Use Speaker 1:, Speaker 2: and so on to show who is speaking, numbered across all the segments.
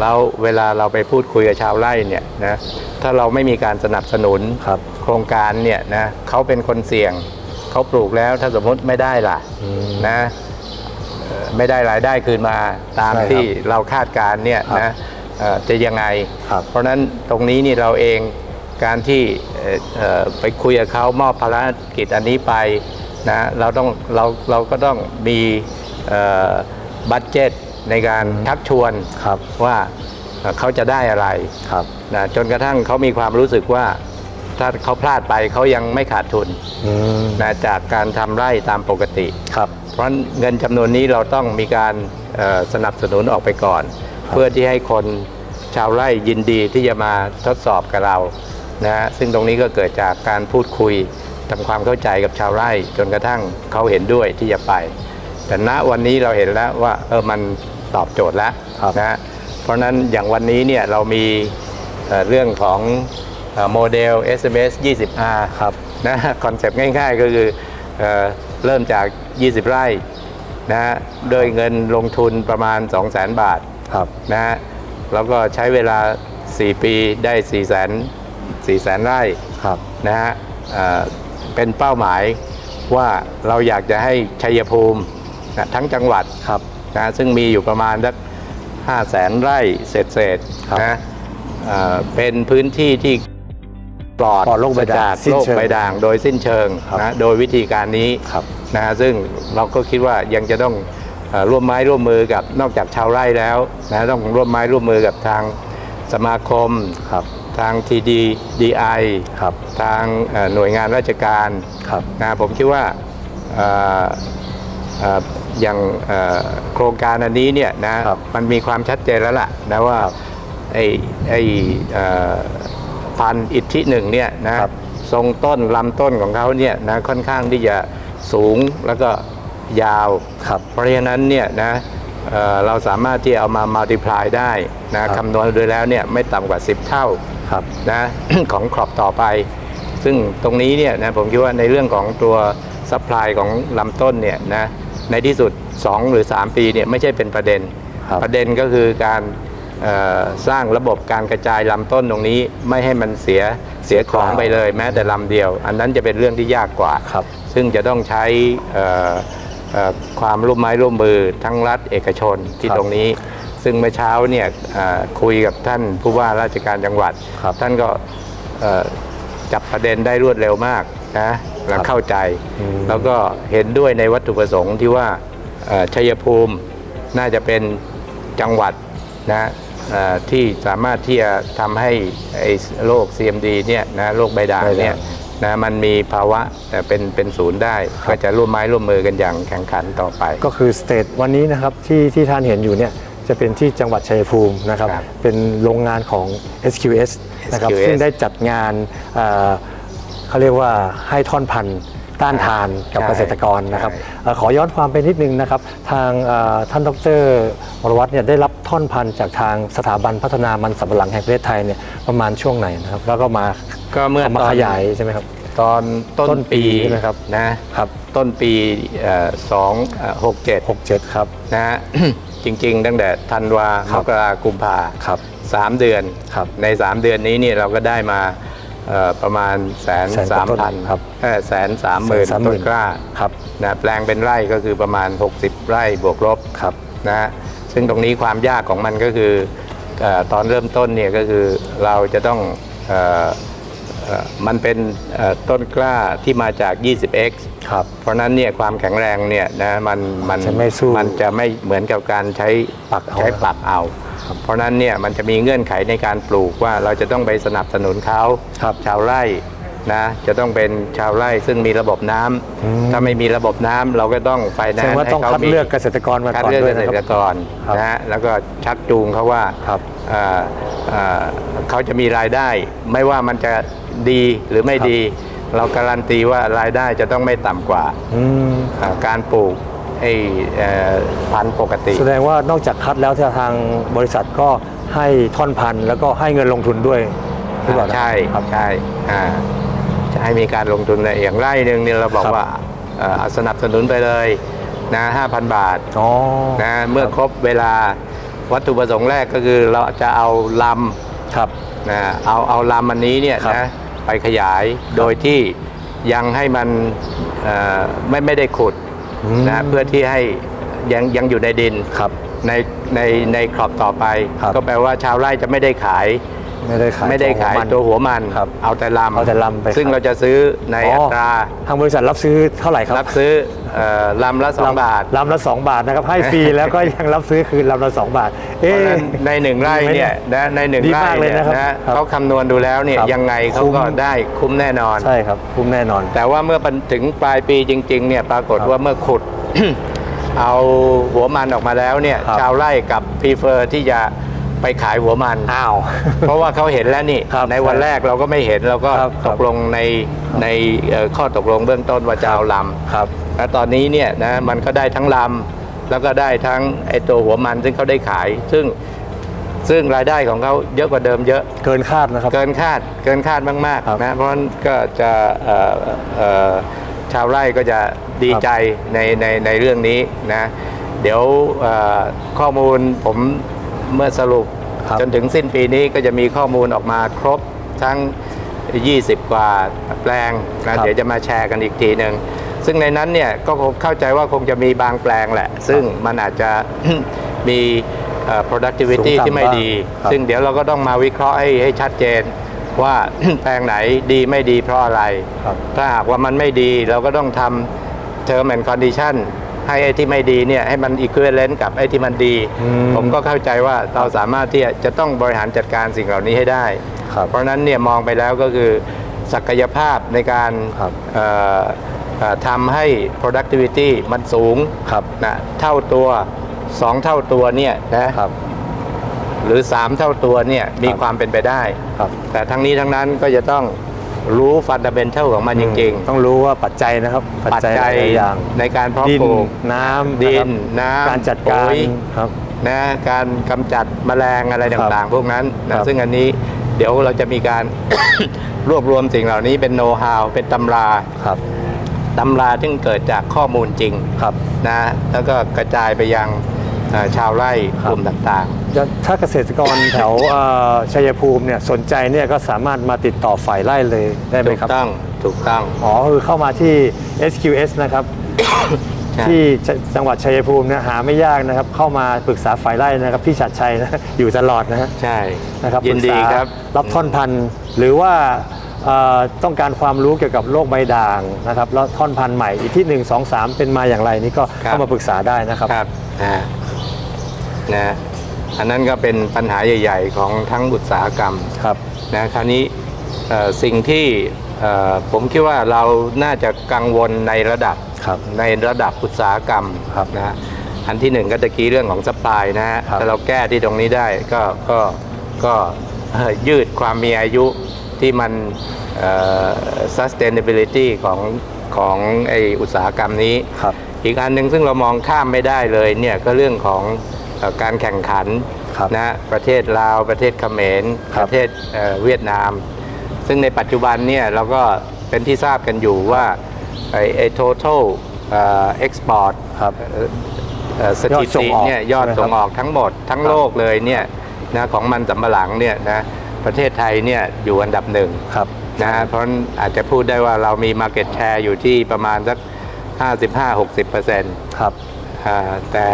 Speaker 1: แล้วเวลาเราไปพูดคุยกับชาวไร่เนี่ยนะถ้าเราไม่มีการสนับสนุน
Speaker 2: ครับ
Speaker 1: โครงการเนี่ยนะเขาเป็นคนเสี่ยงเขาปลูกแล้วถ้าสมมติไม่ได้ล่ะ
Speaker 2: อืม
Speaker 1: นะเอ่อไม่ได้รายได้คืนมาตาม
Speaker 2: ใช่ครับ
Speaker 1: ที่เราคาดการณ์เนี่ย
Speaker 2: ครับ
Speaker 1: นะเอ่อจะยังไง
Speaker 2: ครับ
Speaker 1: เพราะฉะนั้นตรงนี้นี่เราเองการที่เอ่อเอ่อไปคุยกับเขามอบภารกิจอันนี้ไปนะเราต้องเราเราก็ต้องมีบัตเจ็ต ในการทักชวน
Speaker 2: ครับ
Speaker 1: ว่าเอ่อเขาจะได้อะไร
Speaker 2: ครับ
Speaker 1: นะจนกระทั่งเขามีความรู้สึกว่าถ้าเขาพลาดไปเขายังไม่ขาดทุน
Speaker 2: อืม
Speaker 1: นะจากการทำไร่ตามปกติ
Speaker 2: ครับ
Speaker 1: เพราะฉะนั้นเงินจำนวนนี้เราต้องมีการเอ่อสนับสนุนออกไปก่อน เพื่อที่ให้คนชาวไร่ยินดีที่จะมาทดสอบกับเรานะฮะซึ่งตรงนี้ก็เกิดจากการพูดคุยทำความเข้าใจกับชาวไร่ จนกระทั่งเขาเห็นด้วยที่จะไป แต่ณวันนี้เราเห็นแล้วว่าเออมัน ตอบโจทย์แล้ว
Speaker 2: ครับ
Speaker 1: นะฮะเพราะฉะนั้นอย่างวันนี้เนี่ยเรามีเอ่อเรื่องของเอ่อโมเดล SMS 20R
Speaker 2: ครับ
Speaker 1: นะคอนเซปต์ง่ายๆ ก็คือเออเริ่มจาก 20 ไร่นะฮะโดยเงินลงทุนประมาณ 2 0 0 0 0 0 บาท
Speaker 2: ครับ
Speaker 1: นะฮะแล้วก็ใช้เวลา 4 ปีได้ 4 0 0 0 0 0 4 0 0 0 0 ไร่
Speaker 2: ครับ
Speaker 1: นะฮะเอ่อเป็นเป้าหมายว่าเราอยากจะให้ชัยภูมินะทั้งจังหวัด
Speaker 2: ครับ
Speaker 1: นะซึ่งมีอยู่ประมาณสักห้าแสนไร่เศษเศษๆ
Speaker 2: ครับ
Speaker 1: นะเอ่อเป็นพื้นที่ที่ปลอด
Speaker 2: ปลอดโรคใบด่าง
Speaker 1: จาก
Speaker 2: สิ้น
Speaker 1: โรค
Speaker 2: เชิง
Speaker 1: ใบด่างโดยสิ้นเชิง
Speaker 2: ครับ
Speaker 1: นะโดยวิธีการนี้
Speaker 2: ครับ
Speaker 1: นะฮะซึ่งเราก็คิดว่ายังจะต้องเอ่อร่วมไม้ร่วมมือกับนอกจากชาวไร่แล้วนะต้องร่วมไม้ร่วมมือกับทางสมาคม
Speaker 2: ครับ
Speaker 1: ทาง TDDI
Speaker 2: ครับ
Speaker 1: ทางเอ่อหน่วยงานราชการ
Speaker 2: ครับ
Speaker 1: นะผมคิดว่าเอ่อเอ่ออย่างเอ่อโครงการอันนี้เนี่ยนะครับมันมีความชัดเจนแล้วล่ะนะว่าไอ้ไอ้เอ่อพันธุ์อิทธิหนึ่งเนี่ยนะครับทรงต้นลำต้นของเขาเนี่ยนะค่อนข้างที่จะสูงแล้วก็ยาว
Speaker 2: ครับ
Speaker 1: เพราะฉะนั้นเนี่ยนะเอ่อเราสามารถที่เอามา multiply ได้นะครับคำนวณโดยแล้วเนี่ยไม่ต่ำกว่า 10 เท่า
Speaker 2: ครับ
Speaker 1: นะของครอบต่อไป ซึ่งตรงนี้เนี่ยนะผมคิดว่าในเรื่องของตัวซัพพลายของลำต้นเนี่ยนะ ในที่สุด 2 หรือ 3 ปีเนี่ยไม่ใช่เป็นประเด็น
Speaker 2: ครับ
Speaker 1: ประเด็นก็คือการเอ่อสร้างระบบการกระจายลำต้นตรงนี้ไม่ให้มันเสียเสียของไปเลย แม้แต่ลำเดียว อันนั้นจะเป็นเรื่องที่ยากกว่า
Speaker 2: ครับ
Speaker 1: ซึ่งจะต้องใช้เอ่อเอ่อความร่วมไม้ร่วมมือทั้งรัฐเอกชนที่
Speaker 2: ครับ
Speaker 1: ตรงนี้ ซึ่งเมื่อเช้าเนี่ยเอ่อคุยกับท่านผู้ว่าราชการจังหวัด
Speaker 2: ครับ
Speaker 1: ท่านก็เอ่อจับประเด็นได้รวดเร็วมากนะ และเข้าใจ
Speaker 2: อืม
Speaker 1: แล้วก็เห็นด้วยในวัตถุประสงค์ที่ว่าเอ่อชัยภูมิน่าจะเป็นจังหวัดนะเอ่อที่สามารถที่จะทำให้ไอ้โรค CMD เนี่ยนะโรคใบด่างเนี่ยนะมันมีภาวะเอ่อเป็นเป็นศูนย์ได้ ก็จะร่วมไม้ร่วมมือกันอย่างแข่งขันต่อไป
Speaker 2: ก็คือสเตทวันนี้นะครับที่ที่ท่านเห็นอยู่เนี่ยจะเป็นที่จังหวัดชัยภูมินะครับ
Speaker 1: ครับ
Speaker 2: เป็นโรงงานของ SQS นะครับ
Speaker 1: SQS
Speaker 2: ซึ่งได้จัดงาน เอ่อเขาเรียกว่าให้ท่อนพันธุ์ต้านทานกับ
Speaker 1: ใช่
Speaker 2: เกษตรกรนะครับ
Speaker 1: ใช่
Speaker 2: เอ่อขอย้อนความไปนิดนึงนะครับ ทางเอ่อท่านดรวรวัตรเนี่ยได้รับท่อนพันธุ์จากทางสถาบันพัฒนามันสำปะหลังแห่งประเทศไทยเนี่ยประมาณช่วงไหนนะครับแล้วก็มา
Speaker 1: ก็เมื่อ
Speaker 2: เอามา
Speaker 1: ตอน
Speaker 2: ขยายใช่ไหมครับ
Speaker 1: ตอนต้น
Speaker 2: ต้นปี
Speaker 1: ปี
Speaker 2: ใช่ไหมครับ
Speaker 1: นะครับต้นปีสองหกเจ็ด
Speaker 2: 67 ครับ
Speaker 1: นะฮะ จริงๆ ตั้งแต่ธันวา
Speaker 2: ครั
Speaker 1: ม
Speaker 2: บ
Speaker 1: กรากุมภา
Speaker 2: ครับ
Speaker 1: สามเดือน
Speaker 2: ครับ
Speaker 1: ใน 3 เดือนนี้เนี่ยเราก็ได้มาเอ่อ ประมาณแสน
Speaker 2: แสนก
Speaker 1: สา
Speaker 2: ว่ามต้น
Speaker 1: พัน
Speaker 2: ครับ
Speaker 1: แสนสามหมื่น
Speaker 2: แสนสามหมื่
Speaker 1: ต้
Speaker 2: น
Speaker 1: นกล้า
Speaker 2: ครับ
Speaker 1: นะแปลงเป็นไร่ก็คือประมาณ 60 ไร่บวกลบ
Speaker 2: ครับ
Speaker 1: นะฮะซึ่งตรงนี้ความยากของมันก็คือเออตอนเริ่มต้นเนี่ยก็คือเราจะต้องเออเอ่อมันเป็นเอ่อต้นกล้าที่มาจาก 20x
Speaker 2: ครับ
Speaker 1: เพราะฉะนั้นเนี่ยความแข็งแรงเนี่ยนะมันมัน
Speaker 2: จะไม่สู้
Speaker 1: มันจะไม่เหมือนกับการใช้
Speaker 2: ปักเอา
Speaker 1: ใช้ปักเอา เพราะฉะนั้นเนี่ยมันจะมีเงื่อนไขในการปลูกว่าเราจะต้องไปสนับสนุนเขา
Speaker 2: ครับ
Speaker 1: ชาวไร่นะจะต้องเป็นชาวไร่ซึ่งมีระบบน้ำ
Speaker 2: อืม
Speaker 1: ถ้าไม่มีระบบน้ำเราก็ต้องไฟ
Speaker 2: แส
Speaker 1: แน
Speaker 2: ด
Speaker 1: น
Speaker 2: งว่าต้องคัดเลือกเกษตรกรมา
Speaker 1: คัด
Speaker 2: ก่อน
Speaker 1: เลือก
Speaker 2: ด้วย
Speaker 1: เก
Speaker 2: นะ
Speaker 1: ษ
Speaker 2: ค
Speaker 1: ต
Speaker 2: รับ
Speaker 1: รกร
Speaker 2: ครับ
Speaker 1: นะฮะแล้วก็ชักจูงเขาว่า
Speaker 2: ครับ
Speaker 1: เอ่อเอ่อเขาจะมีรายได้ ไม่ว่ามันจะดีหรือไม่
Speaker 2: ครับ
Speaker 1: ดี เราการันตีว่ารายได้จะต้องไม่ต่ำกว่า
Speaker 2: อืม
Speaker 1: เอ่อการปลูก ไอ้เอ่อพันธุ์ปกติ
Speaker 2: แสดงว่านอกจากคัดแล้วทางบริษัทก็ให้ท่อนพันธุ์แล้วก็ให้เงินลงทุนด้วยหรือเปล่านะ
Speaker 1: ใช่
Speaker 2: ครับ
Speaker 1: ใช่อ่าจะให้มีการลงทุนในอย่างไร่หนึ่งเนี่ยเราบอก
Speaker 2: ครับ
Speaker 1: ว่าเอ่อสนับสนุนไปเลยนะ5,000บาท
Speaker 2: อ๋อ
Speaker 1: นะเมื่อครบเวลาวัตถุประสงค์แรกก็คือเราจะเอาล
Speaker 2: ครับำ
Speaker 1: นะเอาเอาลำอันนี้เนี่ย
Speaker 2: ครับ
Speaker 1: นะไปขยายโดยที่ยังให้มันเอ่อไม่ไม่ได้ขุด
Speaker 2: อืม
Speaker 1: นะเพื่อที่ให้ยังยังอยู่ในดิน
Speaker 2: ครับ
Speaker 1: ในในในครอบต่อไป
Speaker 2: ครับ
Speaker 1: ก็แปลว่าชาวไร่จะไม่ได้ขาย
Speaker 2: ไม่ได้ขาย
Speaker 1: ไม่ได้ขาย
Speaker 2: ของมัน
Speaker 1: ตัวหัวมัน
Speaker 2: ครับ
Speaker 1: เอาแต่ลำ
Speaker 2: เอาแต่ลำไป
Speaker 1: ซึ่ง
Speaker 2: ขาย
Speaker 1: เราจะซื้อใน
Speaker 2: อ๋ออั
Speaker 1: อัตรา
Speaker 2: ทางบริษัทรับซื้อเท่าไหร่ครับ
Speaker 1: รับซื้อเอ่อลำละสองบาท
Speaker 2: ลำละสองบาทนะครับ ให้ฟรี แล้วก็ยังรับซื้อคืนลำละสองบาท
Speaker 1: เพ
Speaker 2: เอ๊ะ
Speaker 1: ราะฉะนั้นในหนึ่งไร่
Speaker 2: ดีไหม
Speaker 1: เนี่ยนะในหนึ่ง
Speaker 2: ดี
Speaker 1: ไร่
Speaker 2: มากเลย
Speaker 1: เนี่ย
Speaker 2: นะครับ
Speaker 1: นะครับเขาคำนวณดูแล้วเนี่ย
Speaker 2: ครับ
Speaker 1: ยังไงเขาก็
Speaker 2: คุ้ม
Speaker 1: ได้คุ้มแน่นอน
Speaker 2: ใช่ครับคุ้มแน่นอน
Speaker 1: แต่ว่าเมื่อมันถึงปลายปีจริงๆเนี่ยปรากฏ
Speaker 2: ครับ
Speaker 1: ว่าเมื่อขุด เอาหัวมันออกมาแล้วเนี่ย
Speaker 2: ครับ
Speaker 1: ชาวไร่กับพรีเฟอร์ที่จะ ไปขายหัวมัน
Speaker 2: อ้าว
Speaker 1: เพราะว่าเขาเห็นแล้วนี่
Speaker 2: ครับ
Speaker 1: ในวันแรกเราก็ไม่เห็นเราก็
Speaker 2: ครับ
Speaker 1: ตกลงในในเอ่อข้อตกลงเบื้องต้นว่าจะเอาลำ
Speaker 2: ครับ
Speaker 1: แล้วตอนนี้เนี่ยนะมันก็ได้ทั้งลำแล้วก็ได้ทั้งไอตัวหัวมันซึ่งเขาได้ขาย ซึ่งซึ่งรายได้ของเขาเยอะกว่าเดิมเยอะ
Speaker 2: เกินคาดนะครับ
Speaker 1: เกินคาดเกินคาดมาก
Speaker 2: ครับ
Speaker 1: ๆนะเพราะฉะนั้นก็จะเอ่อเอ่อชาวไร่ก็จะดีใจในในในเรื่องนี้นะเดี๋ยวเอ่อข้อมูลผม เมื่อสรุป
Speaker 2: ครับ
Speaker 1: จนถึงสิ้นปีนี้ก็จะมีข้อมูลออกมาครบทั้ง 20 กว่าแปลง
Speaker 2: ครั
Speaker 1: นะ
Speaker 2: บ
Speaker 1: เดี๋ยวจะมาแชร์กันอีกทีหนึ่งซึ่งในนั้นเนี่ยก็คงเข้าใจว่าคงจะมีบางแปลงแหละ ซึ่งมันอาจจะ มีเอ่อ productivity
Speaker 2: สูงต่ำ
Speaker 1: ที่ไม่ดี
Speaker 2: บ้างครับ
Speaker 1: ซึ่งเดี๋ยวเราก็ต้องมาวิเคราะห์ให้ให้ชัดเจน ว่า แปลงไหนดีไม่ดีเพราะอะไร
Speaker 2: ครับ
Speaker 1: ถ้าหากว่ามันไม่ดีเราก็ต้องทำ term and condition ให้ไอ้ที่ไม่ดีเนี่ยให้มัน equivalent กับไอ้ที่มันดี
Speaker 2: อืม
Speaker 1: ผมก็เข้าใจว่าเราสามารถที่จะต้องบริหารจัดการสิ่งเหล่านี้ให้ได้
Speaker 2: ครับ
Speaker 1: เพราะฉะนั้นเนี่ยมองไปแล้วก็คือศักยภาพในการ
Speaker 2: ครับ
Speaker 1: เอ่อเอ่อทำให้ productivity มันสูง
Speaker 2: ครับ
Speaker 1: นะเท่าตัว 2 เท่าตัวเนี่ยนะครับ หรือ 3 เท่าตัวเนี่ยมี
Speaker 2: ครับ
Speaker 1: ความเป็นไปได้
Speaker 2: ครับ
Speaker 1: แต่ทั้งนี้ทั้งนั้นก็จะต้อง รู้ฟันดั m เ n น a l ของมันจริง
Speaker 2: ต้องรู้ว่าปัจจัยนะครับ
Speaker 1: ๆปัจจัย
Speaker 2: หลายๆอย่าง
Speaker 1: ในการเพาะ
Speaker 2: ดิน
Speaker 1: ปลูก
Speaker 2: น้ำ
Speaker 1: ดิะ
Speaker 2: ครับ
Speaker 1: นน้ำ
Speaker 2: การจัดการ
Speaker 1: ปุ๋ย
Speaker 2: ครับ
Speaker 1: นะการกำจัดแมลงอะไรต่างๆ พวกนั้น
Speaker 2: ครั
Speaker 1: นะ
Speaker 2: บ
Speaker 1: ซึ่งอันนี้เดี๋ยวเราจะมีการรวบรวมสิ่งเหล่านี้เป็นโน้ตฮาวเป็นตำรา
Speaker 2: ครับ
Speaker 1: ตำราที่เกิดจากข้อมูลจริง
Speaker 2: ครับ
Speaker 1: นะแล้วก็กระจายไปยังเอ่อชาวไร่
Speaker 2: ครับ
Speaker 1: กลุ่มต่าง
Speaker 2: จะถ้าเกษตรกร แถวเอ่อชัยภูมิเนี่ยสนใจเนี่ยก็สามารถมาติดต่อฝ่ายไร่เลยได้
Speaker 1: ๆ
Speaker 2: ไหม
Speaker 1: ถูก
Speaker 2: ครับ
Speaker 1: ต้องถูกต้อง
Speaker 2: อ๋อคือเข้ามาที่ SQS นะครับ
Speaker 1: ใช่
Speaker 2: ที่จจังหวัดชัยภูมิเนี่ยหาไม่ยากนะครับ เข้ามาปรึกษาฝ่ายไร่นะครับพี่ชัดชัยนะ อยู่ตลอดนะฮะ
Speaker 1: ใช่
Speaker 2: นะครับ
Speaker 1: ยินดี
Speaker 2: ปรึกษา
Speaker 1: ครับ
Speaker 2: รับท่อนพันธุ์หรือว่าเอ่อต้องการความรู้เกี่ยวกับโรคใบด่างนะครับแล้วท่อนพันธุ์ใหม่อีกที่ 1 2 3 เป็นมาอย่างไรนี่ก็เข้ามาปรึกษาได้นะครับ
Speaker 1: ครับนะ นะอันนั้นก็เป็นปัญหาใหญ่ ๆ ของทั้งอุตสาหกรรม
Speaker 2: ครับ
Speaker 1: นะคราวนี้เอ่อสิ่งที่เอ่อผมคิดว่าเราน่าจะกังวลในระดับ
Speaker 2: ครับ
Speaker 1: ในระดับอุตสาหกรรม
Speaker 2: ครับ
Speaker 1: นะฮะอันที่หนึ่งก็ตะกี้เรื่องของสปายนะฮะ
Speaker 2: ครับ
Speaker 1: ถ้าเราแก้ที่ตรงนี้ได้ก็ก็ก็เอ่อยืดความมีอายุที่มันเอ่อ sustainability ของของไออุตสาหกรรมนี้
Speaker 2: ครับ
Speaker 1: อีกอันหนึ่งซึ่งเรามองข้ามไม่ได้เลยเนี่ยก็เรื่องของเออ การแข่งขัน
Speaker 2: ครับ
Speaker 1: นะประเทศลาว ประเทศเขมร
Speaker 2: ครั
Speaker 1: ป
Speaker 2: บ
Speaker 1: ระเทศเอ่อเวียดนาม ซึ่งในปัจจุบันเนี่ยเราก็เป็นที่ทราบกันอยู่ว่าไอ้ไอ้ total เอ่อ export
Speaker 2: ครับ
Speaker 1: เอ่อเอ่อสถิ
Speaker 2: ยอดส่
Speaker 1: ติ
Speaker 2: งออก
Speaker 1: เนี่ยยอด
Speaker 2: ใช่ไหมครับ
Speaker 1: ส่งออกทั้งหมดทั้ง
Speaker 2: ครับ
Speaker 1: โลกเลยเนี่ยนะของมันสำปะหลังเนี่ยนะประเทศไทยเนี่ยอยู่อันดับหนึ่ง
Speaker 2: ครับ
Speaker 1: นะฮะเพราะฉะนั้นอาจจะพูดได้ว่าเรามี Market Share อยู่ที่ประมาณสัก 55-60%เปอร์เซ็นต์
Speaker 2: ครับ
Speaker 1: แต่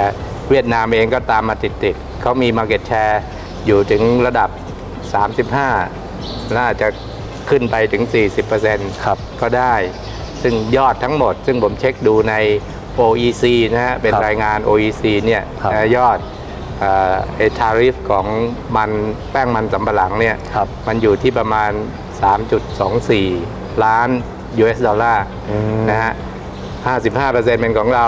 Speaker 1: เวียดนามเองก็ตามมาติดๆเขามี Market Share อยู่ถึงระดับ 35 น่าจะขึ้นไปถึง 40%เปอร์เซ็นต์
Speaker 2: ครับ
Speaker 1: ก็ได้ ซึ่งยอดทั้งหมด ซึ่งผมเช็คดูใน OEC นะฮะ เป็น
Speaker 2: ครับ
Speaker 1: รายงาน OEC เนี่ย
Speaker 2: ครับ
Speaker 1: นะยอดเอ่อไอ้ทาริฟของมันแป้งมันสำปะหลังเนี่ย
Speaker 2: ครับ
Speaker 1: มันอยู่ที่ประมาณ 3.24 ล้าน US ดอลลาร์
Speaker 2: อืม
Speaker 1: นะฮะ 55%เป็นของเรา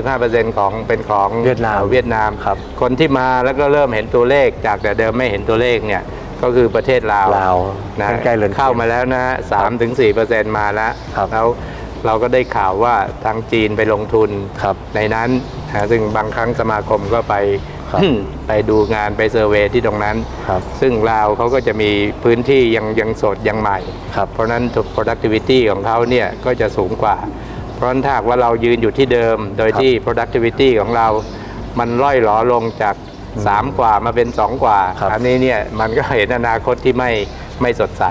Speaker 1: 35%ของเป็นของ
Speaker 2: เวียดนาม
Speaker 1: เวียดนาม
Speaker 2: ครับ
Speaker 1: คนที่มาแล้วก็เริ่มเห็นตัวเลขจากแต่เดิมไม่เห็นตัวเลขเนี่ยก็คือประเทศลาว
Speaker 2: ลาว
Speaker 1: นะ
Speaker 2: ใกล้ๆเรือนเคียง
Speaker 1: เข้ามาแล้วนะฮะสามถึงสี่เปอร์เซ็นต์มาแล้ว
Speaker 2: ครับ
Speaker 1: แล้วเราก็ได้ข่าวว่าทางจีนไปลงทุน
Speaker 2: ครับ
Speaker 1: ในนั้นนะซึ่งบางครั้งสมาคมก็ไป
Speaker 2: ครับ
Speaker 1: ไปดูงานไปเซอร์เวย์ที่ตรงนั้น
Speaker 2: ครับ
Speaker 1: ซึ่งลาวเขาก็จะมีพื้นที่ยังยังสดยังใหม่
Speaker 2: ครับ
Speaker 1: เพราะฉะนั้น productivity ของเขาเนี่ยก็จะสูงกว่าเพ ราะฉะนั้นถ้าหากว่าเรายืนอยู่ที่เดิม โดย
Speaker 2: ครับ
Speaker 1: ที่ productivity ของเรา มันล่อยหลอลงจาก3กว่ามาเป็น2กว่า
Speaker 2: ครับ
Speaker 1: อันนี้เนี่ยมันก็เห็นอนาคตที่ไม่ไม่สดใส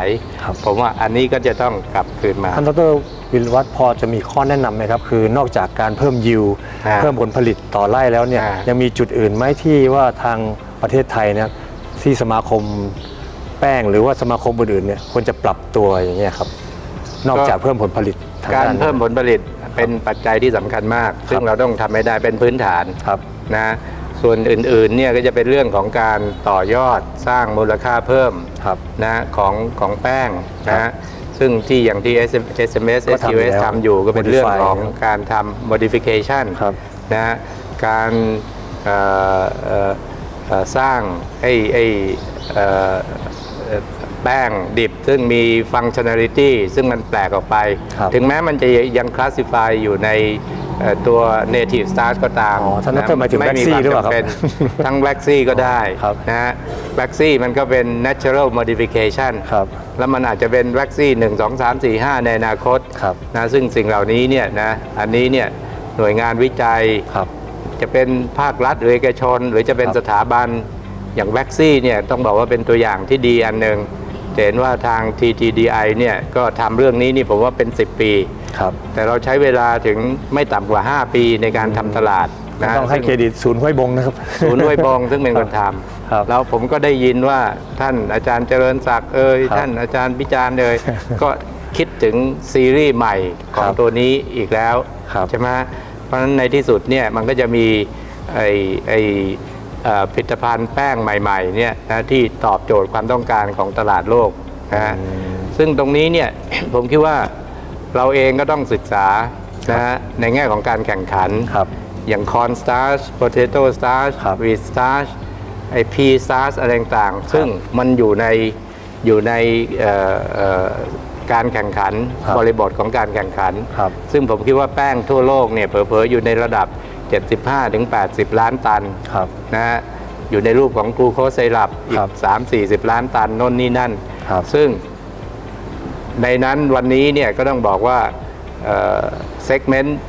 Speaker 2: ครับ
Speaker 1: ผมว่าอันนี้ก็จะต้องกลับคืนมา
Speaker 2: ท่านดรวิรวัตรพอจะมีข้อแนะนำไหมครับ คือนอกจากการเพิ่มยิว
Speaker 1: อ่า
Speaker 2: เพิ่มผลผลิตต่อไร่แล้วเนี่ย
Speaker 1: อ่ายั
Speaker 2: ยังมีจุดอื่นไหมที่ว่าทางประเทศไทยเนี่ยที่สมาคมแป้งหรือว่าสมาคมอื่นๆเนี่ยควรจะปรับตัวอย่างเงี้ยครับ นอกจากเพิ่มผลผลิตทง
Speaker 1: การ
Speaker 2: ด้น
Speaker 1: เพิ่มผลผลิต เป็นปัจจัยที่สำคัญมาก ซึ่งเราต้องทำให้ได้เป็นพื้นฐาน
Speaker 2: ครับ
Speaker 1: นะส่วนอื่นๆเนี่ยก็จะเป็นเรื่องของการต่อยอดสร้างมูลค่าเพิ่ม
Speaker 2: ครับ
Speaker 1: นะของของแป้ง
Speaker 2: ครั
Speaker 1: นะ
Speaker 2: บ
Speaker 1: ซึ่งที่อย่างที่ SMS
Speaker 2: ก็ทำอยู่
Speaker 1: SQS
Speaker 2: แล้ว
Speaker 1: ทำอยู่ก็เป็นเรื่อง
Speaker 2: Modify
Speaker 1: ของ
Speaker 2: ครับ
Speaker 1: การทำ modification
Speaker 2: ครับ
Speaker 1: นะการเอ่อเอ่อเอ่อสร้างไอ้ไอ้เอ่อเอ่อ แป้งดิบ ซึ่งมี functionality ซึ่งมันแปลกออกไป
Speaker 2: ครับ
Speaker 1: ถึงแม้มันจะยัง classify อยู่ในเอ่อตัว native starch ก็ตาม
Speaker 2: อ๋อท่านดรหมายถึง
Speaker 1: ไม่มี
Speaker 2: Waxy
Speaker 1: ความ
Speaker 2: หรือเปล่าครับ
Speaker 1: จำเป็นทั้ง Waxy ก็ได้
Speaker 2: ครับ
Speaker 1: นะฮะ Waxy มันก็เป็น natural modification
Speaker 2: ครับ
Speaker 1: แล้วมันอาจจะเป็น Waxy 1 2 3 4 5ในอนาคต
Speaker 2: ครับ
Speaker 1: นะซึ่งสิ่งเหล่านี้เนี่ยนะอันนี้เนี่ยหน่วยงานวิจัย
Speaker 2: ครับ
Speaker 1: จะเป็นภาครัฐหรือเอกชน หรือจะเป็น
Speaker 2: ครับ
Speaker 1: สถาบันอย่างแว็กซี่เนี่ยต้องบอกว่าเป็นตัวอย่างที่ดีอันหนึ่ง จะเห็นว่าทาง TTDI เนี่ยก็ทำเรื่องนี้นี่ผมว่าเป็น 10 ปี
Speaker 2: ครับ
Speaker 1: แต่เราใช้เวลาถึงไม่ต่ำกว่า 5 ปีในการทำตลาดนะ
Speaker 2: ต้องให้เครดิตศูนย์ห้วยบงนะครับ
Speaker 1: ศูนย์ห้วยบงซึ่งเป็นคนท
Speaker 2: ครับำ
Speaker 1: แล้วผมก็ได้ยินว่าท่านอาจารย์เจริญศักดิ์เอ่ย
Speaker 2: ครับ
Speaker 1: ท่านอาจารย์พิจารณ์เอ่ยก็คิดถึงซีรีส์ใหม่ของ
Speaker 2: ครับ
Speaker 1: ตัวนี้อีกแล้ว
Speaker 2: ครับ
Speaker 1: ใช่ไหมเพราะฉะนั้นในที่สุดเนี่ยมันก็จะมีไอ้ไอ้เอ่อ ผลิตภัณฑ์แป้งใหม่ๆเนี่ยนะที่ตอบโจทย์ความต้องการของตลาดโลกนะฮะซึ่งตรงนี้เนี่ยผมคิดว่าเราเองก็ต้องศึกษานะฮะในแง่ของการแข่งขัน
Speaker 2: ครับ
Speaker 1: อย่างคอนสตาร์ชโพเตโต้สตาร์ช
Speaker 2: ครับ
Speaker 1: วีสตาร์ชไอพีสตาร์ชอะไรต่างๆ ซึ่งมันอยู่ในอยู่ในเอ่อเอ่อการแข่งขัน
Speaker 2: ครับ
Speaker 1: บริบทของการแข่งขัน
Speaker 2: ครับ
Speaker 1: ซึ่งผมคิดว่าแป้งทั่วโลกเนี่ยเผลอๆอยู่ในระดับ 75-80 ล้านตัน
Speaker 2: ครับ
Speaker 1: นะฮะอยู่ในรูปของกลูโคสไซรัปอี
Speaker 2: ครั
Speaker 1: ก
Speaker 2: บ
Speaker 1: 3-40 ล้านตันโน่นนี่นั่น
Speaker 2: ครับ
Speaker 1: ซึ่งในนั้นวันนี้เนี่ยก็ต้องบอกว่าเซกเมนต์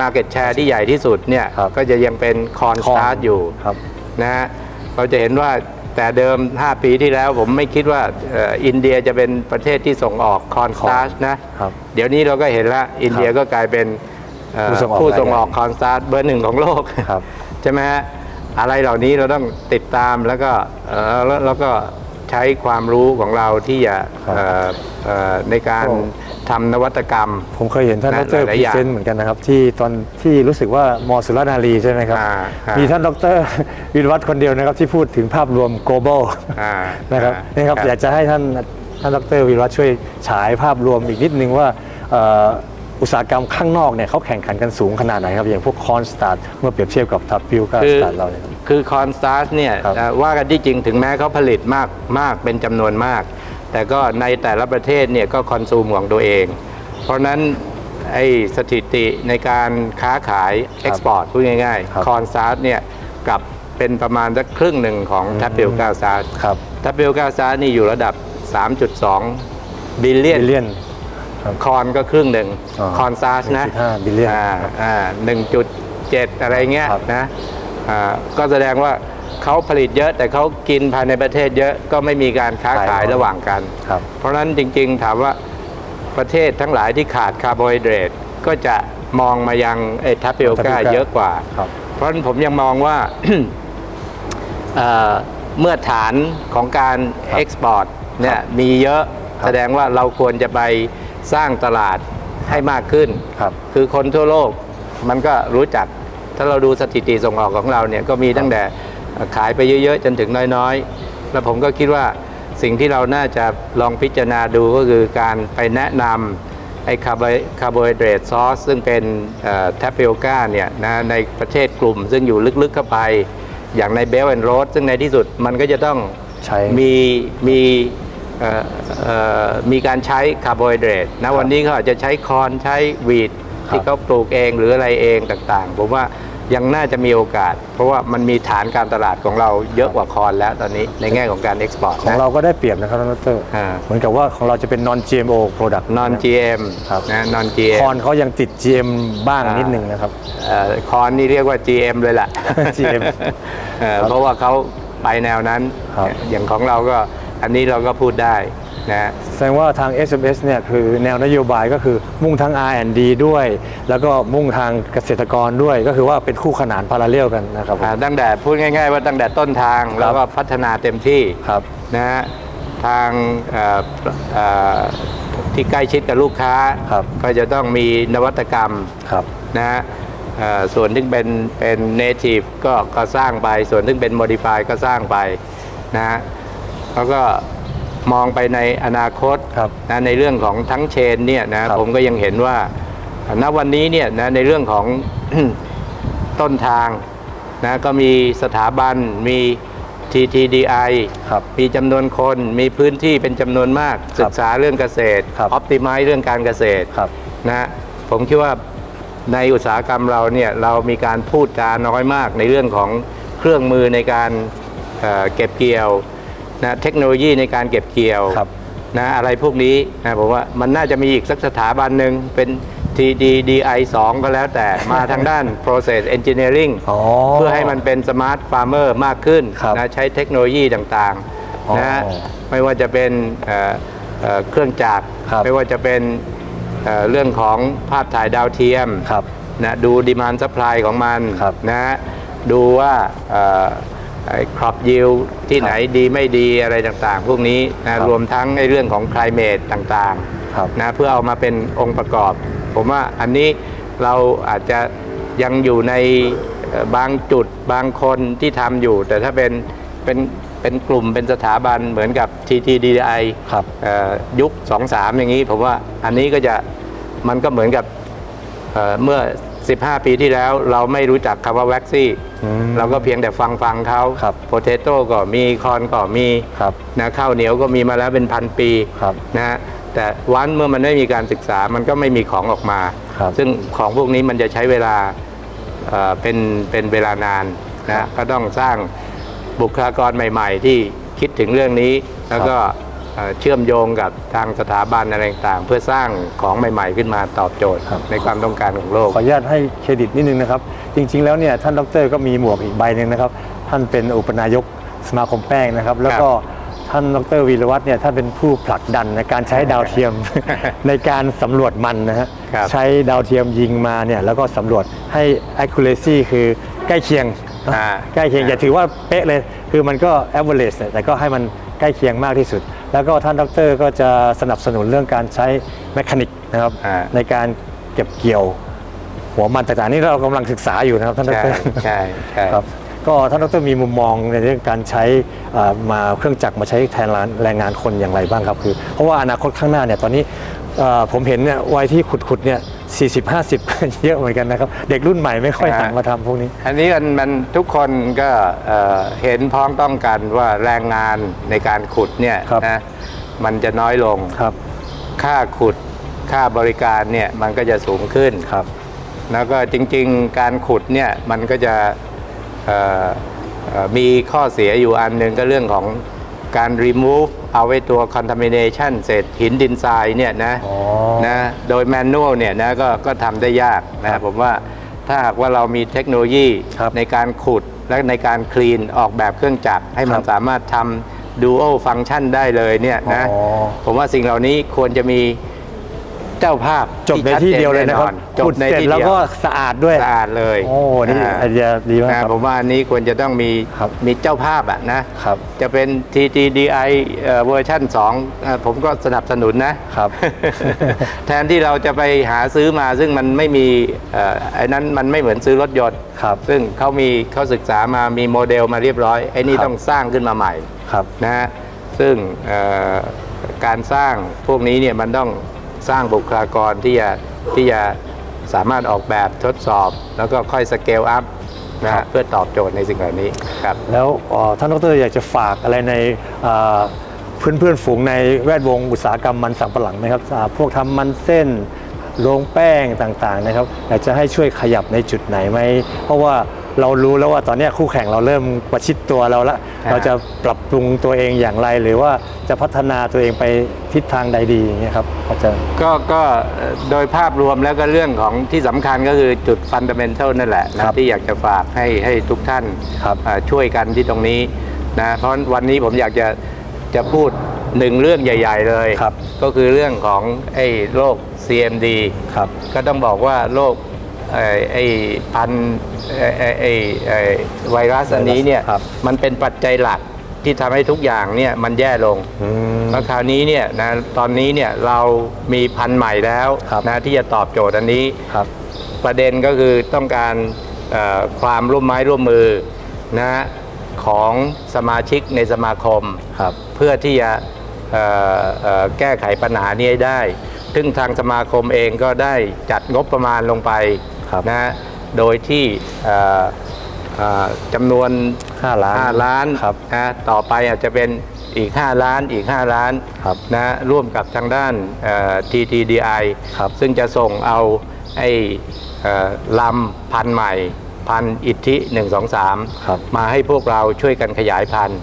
Speaker 1: มาร์เก็ตแชร์ที่ใหญ่ที่สุดเนี่ย
Speaker 2: ครับ
Speaker 1: ก็จะยังเป็นคอนส
Speaker 2: Corn
Speaker 1: ตาร์ทอยู่
Speaker 2: ครับ
Speaker 1: นะฮะเราจะเห็นว่าแต่เดิม 5 ปีที่แล้วผมไม่คิดว่าเอ่ออินเดียจะเป็นประเทศที่ส่งออกคอนสตาร์ชนะ
Speaker 2: ครับ
Speaker 1: เดี๋ยวนี้เราก็เห็นแล้วอินเดียก็กลายเป็นเอ่อ
Speaker 2: ผู้ส่งออก
Speaker 1: ผู้ส่งออก
Speaker 2: รายใหญ่
Speaker 1: คอนสตาร์ชเบอร์หนึ่งของโลก
Speaker 2: ครับ
Speaker 1: ใช่ไหมฮะอะไรเหล่านี้เราต้องติดตามแล้วก็เอ่อแล้วแล้วก็ใช้ความรู้ของเราที่จะ
Speaker 2: ครับ
Speaker 1: เอ่อเอ่อในการ
Speaker 2: โอ้
Speaker 1: ทำนวัตกรรม
Speaker 2: ผมเคยเห็นท่านด
Speaker 1: นะ
Speaker 2: ร
Speaker 1: ห
Speaker 2: พ
Speaker 1: ลายๆ
Speaker 2: รี
Speaker 1: อย่าง
Speaker 2: เซนต์เหมือนกันนะครับ ที่ตอนที่รู้สึกว่ามอสุรนารีใช่ไหมครับ
Speaker 1: อ่าอ่ามี
Speaker 2: มีท่านดร วิรวัฒน์คนเดียวนะครับ ที่พูดถึงภาพรวม global
Speaker 1: อ่า
Speaker 2: นะครับ
Speaker 1: อ่า
Speaker 2: นี่ครับ
Speaker 1: ครับ
Speaker 2: อยากจะให้ท่านท่านดรวิรวัฒน์ช่วยฉายภาพรวมอีกนิดนึงว่าเอ่อ อุตสาหกรรมข้างนอกเนี่ยเขาแข่งขันกันสูงขนาดไหนครับ อย่างพวกคอนสตาร์ทเมื่อเปรียบเทียบกับทับพิวกับ
Speaker 1: คื
Speaker 2: ส
Speaker 1: อ
Speaker 2: ตาร์ทเราเนี่ยครับ
Speaker 1: คือคอนสตาร์ชเนี่ย
Speaker 2: ครับ
Speaker 1: เอ่อว่ากันที่จริงถึงแม้เขาผลิตมากมากเป็นจำนวนมาก แต่ก็ในแต่ละประเทศเนี่ยก็คอนซูมของตัวเอง เพราะฉะนั้นไอ้สถิติในการค้าขายเอ็กซ์พอร์ตพูดง่าย
Speaker 2: ครับ
Speaker 1: ๆคอนสตาร์ชเนี่ยกลับเป็นประมาณสักครึ่งหนึ่งของทัพเปิลกาซาร์
Speaker 2: ครับ
Speaker 1: ทัพเปิลกาซาร์นี่อยู่ระดับ 3.2 บิลเลียน
Speaker 2: บิ ลเลียน
Speaker 1: คอนก็ครึ่งหนึ่ง
Speaker 2: อ๋อ
Speaker 1: คอนซาร์ชนะ
Speaker 2: 1.5 billion
Speaker 1: อ่า
Speaker 2: ครับ
Speaker 1: อ่าหนึ่งจุดเจ็ดอะไรเงี้ย
Speaker 2: ครับ
Speaker 1: นะอ่าก็แสดงว่าเขาผลิตเยอะแต่เขากินภายในประเทศเยอะก็ไม่มีการค้า
Speaker 2: ขาย
Speaker 1: ขาย
Speaker 2: น้อย
Speaker 1: ระหว่างกัน
Speaker 2: ครับ
Speaker 1: เพราะฉะนั้นจริงๆ ถามว่าประเทศทั้งหลายที่ขาดคาร์โบไฮเดรตก็จะมองมายังไอ้ทัพเปิลกา
Speaker 2: Tapioca
Speaker 1: เยอะกว่า
Speaker 2: ครับ
Speaker 1: เพราะฉะนั้นผมยังมองว่า เอ่อเมื่อฐานของการ
Speaker 2: ครับ
Speaker 1: เอ็กซ์พอร์ตเนี่ยมีเยอะ
Speaker 2: ครับ
Speaker 1: แสดงว่าเราควรจะไป สร้างตลาดให้มากขึ้น
Speaker 2: ครับ
Speaker 1: คือคนทั่วโลกมันก็รู้จัก ถ้าเราดูสถิติส่งออกของเราเนี่ยก็มีตั้งแต่ขายไปเยอะๆ จนถึงน้อยๆ แล้วผมก็คิดว่าสิ่งที่เราน่าจะลองพิจารณาดูก็คือการไปแนะนำไอ้คาร์โบคาร์โบไฮเดรตซอสซึ่งเป็นแทปเปิลกาเนี่ยนะในประเทศกลุ่ม ซึ่งอยู่ลึกๆเข้าไป อย่างในเบลแอนด์โรสซึ่งในที่สุดมันก็จะต้อง
Speaker 2: ใช้
Speaker 1: มีมีเอ่อเอ่อ มีการใช้คาร์โบไฮเดรตนะวันนี้เขาอาจจะใช้คอนใช้วีดที่เขาปลูกเองหรืออะไรเองต่างๆ ผมว่ายังน่าจะมีโอกาส เพราะว่ามันมีฐานการตลาดของเราเยอะกว่าคอนแล้วตอนนี้ในแง่ของการเอ็กซ์พอร์ต
Speaker 2: ของ
Speaker 1: นะ
Speaker 2: เราก็ได้เปรียบนะครับท่านดร
Speaker 1: อ่า
Speaker 2: เหมือนกับว่าของเราจะเป็น non GMO product
Speaker 1: non GM
Speaker 2: ครับ
Speaker 1: นะ non GM
Speaker 2: คอนเขายังติด GM บ้าง
Speaker 1: อ่านิ
Speaker 2: นิดนึงนะครับ
Speaker 1: เอ่อคอนนี่เรียกว่า GM เลยล่ะ
Speaker 2: GM
Speaker 1: เอ่อเพราะว่าเขาไปแนวนั้น
Speaker 2: ครับ
Speaker 1: อย่างของเราก็ อันนี้เราก็พูดได้นะ
Speaker 2: แสดงว่าทาง SMS เนี่ยคือแนวนโยบายก็คือมุ่งทั้ง R&D ด้วย แล้วก็มุ่งทางเกษตรกรด้วย ก็คือว่าเป็นคู่ขนานพาราเรลกันนะครับผม
Speaker 1: อ่าตั้งแต่พูดง่าย ๆ ว่าตั้งแต่ต้นทางแล้วก็พัฒนาเต็มที่
Speaker 2: ครับ
Speaker 1: นะฮะทางเอ่อเอ่อที่ใกล้ชิดกับลูกค้า
Speaker 2: ครับ
Speaker 1: ก็จะต้องมีนวัตกรรม
Speaker 2: ครับ
Speaker 1: นะฮะเอ่อส่วนที่เป็นเป็น native ก็ก็สร้างไป ส่วนที่เป็น modify ก็สร้างไปนะฮะ แล้วก็มองไปในอนาคต
Speaker 2: ครับ
Speaker 1: นะในเรื่องของทั้งเชนเนี่ยนะครับผมก็ยังเห็นว่าณวันนี้เนี่ยนะในเรื่องของ ต้นทางนะก็มีสถาบันมี TTDI
Speaker 2: ครับ
Speaker 1: มีจำนวนคนมีพื้นที่เป็นจำนวนมากศึกษาเรื่องเกษตร
Speaker 2: ครับ
Speaker 1: อ p ติ i z e เรื่องการเกษตร
Speaker 2: ครับ
Speaker 1: นะผมคิดว่าในอุตสาหกรรมเราเนี่ยเรามีการพูดจาน้อยมากในเรื่องของเครื่องมือในการเอ่อเก็บเกี่ยว นะเทคโนโลยีในการเก็บเกี่ยว
Speaker 2: ครับ
Speaker 1: นะอะไรพวกนี้นะผมว่ามันน่าจะมีอีกสักสถาบันหนึ่งเป็น TDDI 2 ก็แล้วแต่มาทางด้าน process engineering
Speaker 2: อ๋อ
Speaker 1: เพื่อให้มันเป็น smart farmer มากขึ้น
Speaker 2: ครับ
Speaker 1: นะใช้เทคโนโลยีต่าง
Speaker 2: อ๋อ
Speaker 1: ๆนะฮะไม่ว่าจะเป็นเอ่อเอ่อเครื่องจักร
Speaker 2: ครับ
Speaker 1: ไม่ว่าจะเป็นเอ่อเรื่องของภาพถ่ายดาวเทียม
Speaker 2: ครับ
Speaker 1: นะดูดีมานซัพพลายของมัน
Speaker 2: ครับ
Speaker 1: นะฮะดูว่า ครอปยิวที่ไหนดีไม่ดีอะไรต่างๆ พวกนี้
Speaker 2: ครั
Speaker 1: นะ
Speaker 2: บ
Speaker 1: รวมทั้งในเรื่องของ climate ต่าง
Speaker 2: ครับ
Speaker 1: ๆนะเพื่อเอามาเป็นองค์ประกอบ ผมว่าอันนี้เราอาจจะยังอยู่ในเอ่อบางจุดบางคนที่ทำอยู่ แต่ถ้าเป็นเป็นเป็นกลุ่มเป็นสถาบันเหมือนกับ TTDI
Speaker 2: ครับ
Speaker 1: เอ่อยุค 2-3 อย่างนี้ ผมว่าอันนี้ก็จะมันก็เหมือนกับเอ่อเมื่อ 15 ปีที่แล้วเราไม่รู้จักคำว่าแว็กซี่
Speaker 2: อืม
Speaker 1: เราก็เพียงแต่ฟังฟังๆเขา
Speaker 2: ครับ
Speaker 1: โพเทโต้ก็มีคอนก็มี
Speaker 2: ครับ
Speaker 1: นะข้าวเหนียวก็มีมาแล้วเป็นพันปี
Speaker 2: ครับ
Speaker 1: นะฮะแต่วันเมื่อมันไม่มีการศึกษามันก็ไม่มีของออกมา
Speaker 2: ครับ
Speaker 1: ซึ่งของพวกนี้มันจะใช้เวลาเอ่อเป็นเป็นเวลานาน
Speaker 2: ครั
Speaker 1: นะ
Speaker 2: บ
Speaker 1: ก็ต้องสร้างบุคลากรใหม่ ๆ ที่คิดถึงเรื่องนี้แล้วก็เอ่อ เชื่อมโยงกับทางสถาบันอะไรต่างๆเพื่อสร้างของใหม่ๆ ขึ้นมาตอบโจทย์
Speaker 2: ครับ
Speaker 1: ในความต้องการของโลก
Speaker 2: ขออนุญาตให้เครดิตนิดนึงนะครับ จริง ๆ แล้วเนี่ยท่านดรก็มีหมวกอีกใบหนึ่งนะครับ ท่านเป็นอุปนายกสมาคมแป้งนะครับ แล้วก็ท่านดรวีรวัฒน์เนี่ยท่านเป็นผู้ผลักดันในการใช้ดาวเทียมในการสำรวจมันนะฮะ
Speaker 1: ครับ
Speaker 2: ใช้ดาวเทียมยิงมาเนี่ยแล้วก็สำรวจให้ accuracy คือใกล้เคียง
Speaker 1: อ่า
Speaker 2: ใกล้เคียงอย่าถือว่าเป๊ะเลย คือมันก็ average เนี่ยแต่ก็ให้มัน ใกล้เคียงมากที่สุด แล้วก็ท่านดรก็จะสนับสนุนเรื่องการใช้แมคานิกนะครับ
Speaker 1: อ่า
Speaker 2: ในการเก็บเกี่ยว หัวมันต่างๆนี่เรากำลังศึกษาอยู่นะครับท่านด
Speaker 1: ใช่
Speaker 2: ร
Speaker 1: ใช่ใช่
Speaker 2: ครับก็ท่านดรมีมุมมองในเรื่องการใช้อ่ามาเครื่องจักรมาใช้แทนแรงงานคนอย่างไรบ้างครับคือ เพราะว่าอนาคตข้างหน้าเนี่ยตอนนี้เอ่อ ผมเห็นเนี่ยวัยที่ขุดๆเนี่ย40 50เยอะเหมือนกันนะครับ เด็กรุ่นใหม่ไม่ค่อย
Speaker 1: อ่า
Speaker 2: หันมาทำพวกนี้
Speaker 1: อันนี้มันมันทุกคนก็เอ่อเห็นพ้องต้องกันว่าแรงงานในการขุดเนี่ย
Speaker 2: ครับ
Speaker 1: นะมันจะน้อยลง
Speaker 2: ครับ
Speaker 1: ค่าขุดค่าบริการเนี่ยมันก็จะสูงขึ้น
Speaker 2: ครับ
Speaker 1: แล้วก็จริงๆการขุดเนี่ยมันก็จะเอ่อเอ่อมีข้อเสียอยู่อันหนึ่งก็เรื่องของ การ remove เอาไว้ตัว contamination เศษหินดินทรายเนี่ยนะ
Speaker 2: อ๋อ
Speaker 1: นะโดย manual เนี่ยนะก็ก็ทำได้ยาก
Speaker 2: ครั
Speaker 1: นะ
Speaker 2: บ
Speaker 1: ผมว่าถ้าหากว่าเรามีเทคโนโลยี
Speaker 2: ครับ
Speaker 1: ในการขุดและในการคลีนออกแบบเครื่องจักรให้มัน
Speaker 2: ครับ
Speaker 1: สามารถทำ dual function ได้เลยเนี่ยนะ
Speaker 2: อ๋อ
Speaker 1: ผมว่าสิ่งเหล่านี้ควรจะมี เจ้าภาพ
Speaker 2: จบในที่เดียวเลยนะครับ
Speaker 1: จบ
Speaker 2: ขุด
Speaker 1: ใน
Speaker 2: เสร็จ
Speaker 1: ที่
Speaker 2: แล้ว
Speaker 1: เดียว
Speaker 2: ก็สะอาดด้วย
Speaker 1: สะอาดเลย
Speaker 2: โอ้นี่าไอเดียดีมาก
Speaker 1: นะครับผมว่าอันนี้ควรจะต้องมี
Speaker 2: ครับ
Speaker 1: มีเจ้าภาพอะนะ
Speaker 2: ครับ
Speaker 1: จะเป็น TTDI เอ่อเวอร์ชัน2เอ่อผมก็สนับสนุนนะ
Speaker 2: ครับ
Speaker 1: แทนที่เราจะไปหาซื้อมาซึ่งมันไม่มีเอ่อไอ้นั้นมันไม่เหมือนซื้อรถยนต์
Speaker 2: ครับ
Speaker 1: ซึ่งเขามีเขาศึกษามามีโมเดลมาเรียบร้อยไอ้นี่
Speaker 2: ครับ
Speaker 1: ต้องสร้างขึ้นมาใหม่
Speaker 2: ครับ
Speaker 1: นะฮะซึ่งเอ่อการสร้างพวกนี้เนี่ยมันต้อง สร้างบุคลากรที่จะที่จะสามารถออกแบบทดสอบ แล้วก็ค่อยสเกลอัพนะ
Speaker 2: ครั
Speaker 1: ฮะ
Speaker 2: บ
Speaker 1: เพื่อตอบโจทย์ในสิ่งเหล่านี้ครับ
Speaker 2: แล้วเอ่อท่านดรอยากจะฝากอะไรในเพื่อนเพื่อนๆฝูงในแวดวงอุตสาหกรรมมันสำปะหลังไหมครับอ่าพวกทำมันเส้นโรงแป้งต่างๆนะครับอยากจะให้ช่วยขยับในจุดไหนไหมเพราะว่า เรารู้แล้วว่าตอนเนี้ยคู่แข่งเราเริ่มประชิดตัวเราละ
Speaker 1: อ่า
Speaker 2: เราจะปรับปรุงตัวเองอย่างไร หรือว่าจะพัฒนาตัวเองไปทิศทางใดดีอย่างเงี้ยครับอาจารย์
Speaker 1: ก็ก็เอ่อโดยภาพรวมแล้วก็เรื่องของที่สำคัญก็คือจุดฟันเดเมนทัลนั่นแหละนะครับที่อยากจะฝากให้ให้ทุกท่าน
Speaker 2: ครับ
Speaker 1: เอ่อช่วยกันที่ตรงนี้นะเพราะวันนี้ผมอยากจะจะพูดหนึ่งเรื่องใหญ่ ๆ เลย
Speaker 2: ครับ
Speaker 1: ก็คือเรื่องของไอ้โรค CMD
Speaker 2: ครับ
Speaker 1: ก็ต้องบอกว่าโรคเอ่อ ไอ้พันเอ่อไอ้ไอ้ไอ้ไวรัสอันนี้เนี่ย
Speaker 2: ครับ
Speaker 1: มันเป็นปัจจัยหลักที่ทำให้ทุกอย่างเนี่ยมันแย่ลง
Speaker 2: อืม
Speaker 1: แล้วคราวนี้เนี่ยนะตอนนี้เนี่ยเรามีพันธุ์ใหม่แล้ว
Speaker 2: ครับ
Speaker 1: นะที่จะตอบโจทย์อันนี้
Speaker 2: ครับ
Speaker 1: ประเด็นก็คือต้องการเอ่อความร่วมไม้ร่วมมือนะของสมาชิกในสมาคม
Speaker 2: ครับ
Speaker 1: เพื่อที่จะเอ่อเอ่อแก้ไขปัญหานี้ให้ได้ ซึ่งทางสมาคมเองก็ได้จัดงบประมาณลงไป
Speaker 2: ครับ
Speaker 1: นะโดยที่เอ่อเอ่อจำนวน
Speaker 2: ห้าล้าน
Speaker 1: 5 ล้าน
Speaker 2: ครับ
Speaker 1: นะต่อไปอาจจะเป็นอีก 5 ล้านอีก 5 ล้าน
Speaker 2: ครับ
Speaker 1: นะร่วมกับทางด้านเอ่อ TTDI
Speaker 2: ครับ
Speaker 1: ซึ่งจะส่งเอาไอ้เอ่อลำพันธุ์ใหม่ พันธุ์อิทธิ123
Speaker 2: ครับ
Speaker 1: มาให้พวกเราช่วยกันขยายพันธุ์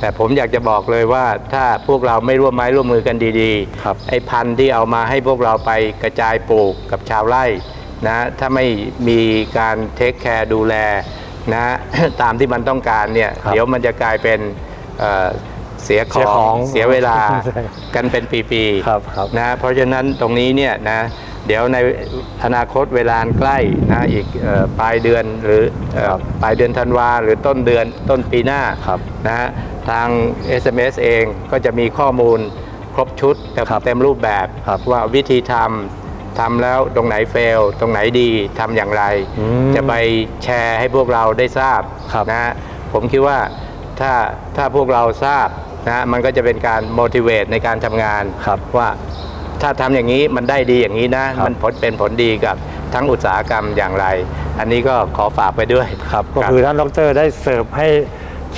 Speaker 1: แต่ผมอยากจะบอกเลยว่าถ้าพวกเราไม่ร่วมไม้ร่วมมือกันดี
Speaker 2: ครับ
Speaker 1: ไอ้พันธุ์ที่เอามาให้พวกเราไปกระจายปลูกกับชาวไร่ นะถ้าไม่มีการเทคแคร์ดูแลนะตามที่มันต้องการเนี่ย
Speaker 2: ครับ
Speaker 1: เดี๋ยวมันจะกลายเป็นเอ่อเสียข
Speaker 2: เสีย
Speaker 1: อ
Speaker 2: ของง
Speaker 1: เสียเวลา
Speaker 2: ใช่
Speaker 1: กันเป็นปีๆ
Speaker 2: ครับครับ
Speaker 1: นะเพราะฉะนั้นตรงนี้เนี่ยนะเดี๋ยวในอนาคตเวลาอันใกล้นะอีกเอ่อปลายเดือนหรือเอ่อ
Speaker 2: ครับ
Speaker 1: ปลายเดือนธันวาหรือต้นเดือนต้นปีหน้า
Speaker 2: ครับ
Speaker 1: นะฮะทาง SMS เองก็จะมีข้อมูลครบชุดเต็ม
Speaker 2: ครับ
Speaker 1: เต็มรูปแบบ
Speaker 2: ครับ
Speaker 1: ว่าวิธีทำ ทำแล้วตรงไหนเฟล ตรงไหนดีทำอย่างไร
Speaker 2: อืม
Speaker 1: จะไปแชร์ให้พวกเราได้ทราบ
Speaker 2: ครับ
Speaker 1: นะฮะผมคิดว่าถ้าถ้าพวกเราทราบนะมันก็จะเป็นการ motivate ในการทำงาน
Speaker 2: ครับ
Speaker 1: ว่าถ้าทำอย่างนี้มันได้ดีอย่างนี้นะ
Speaker 2: ครับ
Speaker 1: มันผลเป็นผลดีกับทั้งอุตสาหกรรมอย่างไร อันนี้ก็ขอฝากไปด้วย
Speaker 2: ครับก็คือท่านดรได้เสิร์ฟให้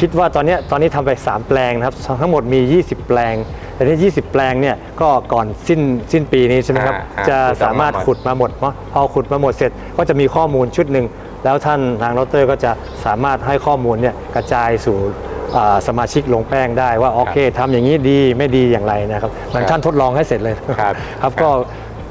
Speaker 2: คิดว่าตอนเนี้ยตอนนี้ทำไป 3 แปลงนะครับ ทั้งหมดมี 20 แปลง แต่ที่ 20 แปลงเนี่ยก็ก่อนสิ้นสิ้นปีนี้ใช่ไหมครับ
Speaker 1: อ่าอ่า
Speaker 2: จะสามารถขุดมาหมดเนาะพอขุดมาหมดเสร็จก็จะมีข้อมูลชุดหนึ่ง แล้วท่านทางดรก็จะสามารถให้ข้อมูลเนี่ยกระจายสู่อ่าสมาชิกลงแป้งได้ว่าโอเคทำอย่างนี้ดีไม่ดีอย่างไรนะครับเหมือนท่านทดลองให้เสร็จเลย
Speaker 1: ครับ
Speaker 2: ครับก็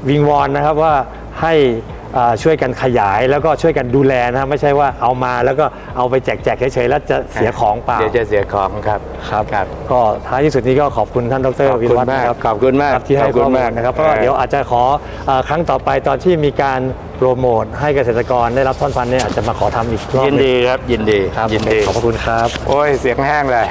Speaker 2: วิงวอนนะครับว่าให้อ่า ช่วยกันขยายแล้วก็ช่วยกันดูแลนะครับไม่ใช่ว่าเอามาแล้วก็เอาไปแจกแจกๆเฉยๆแล้วจะเสียของเปล่า
Speaker 1: เดี๋ยวจะเสียของครับ
Speaker 2: ครับ
Speaker 1: ครับ
Speaker 2: ก็ท้ายที่สุดนี้ก็ขอบคุณท่านดร
Speaker 1: ขอบ
Speaker 2: วิ
Speaker 1: คุ
Speaker 2: ร
Speaker 1: ณ
Speaker 2: วัฒน์
Speaker 1: มาก
Speaker 2: นะครับ
Speaker 1: ขอบคุณมาก
Speaker 2: ครับที่ให้
Speaker 1: ขอบคุ
Speaker 2: ข้อ
Speaker 1: ณ
Speaker 2: มู
Speaker 1: มา
Speaker 2: ล
Speaker 1: ก
Speaker 2: นะครับก็
Speaker 1: เออ
Speaker 2: เดี๋ยวอาจจะขอเอ่อครั้งต่อไปตอนที่มีการโปรโมทให้เกษตรกรได้รับท่อนพันธุ์เนี่ยอาจจะมาขอทำอีกรอบ
Speaker 1: ยินดีครับยินดี
Speaker 2: ครับ
Speaker 1: ยินดี
Speaker 2: ขอบพระคุณครับ
Speaker 1: โอ้ยเสียงแห้งเลย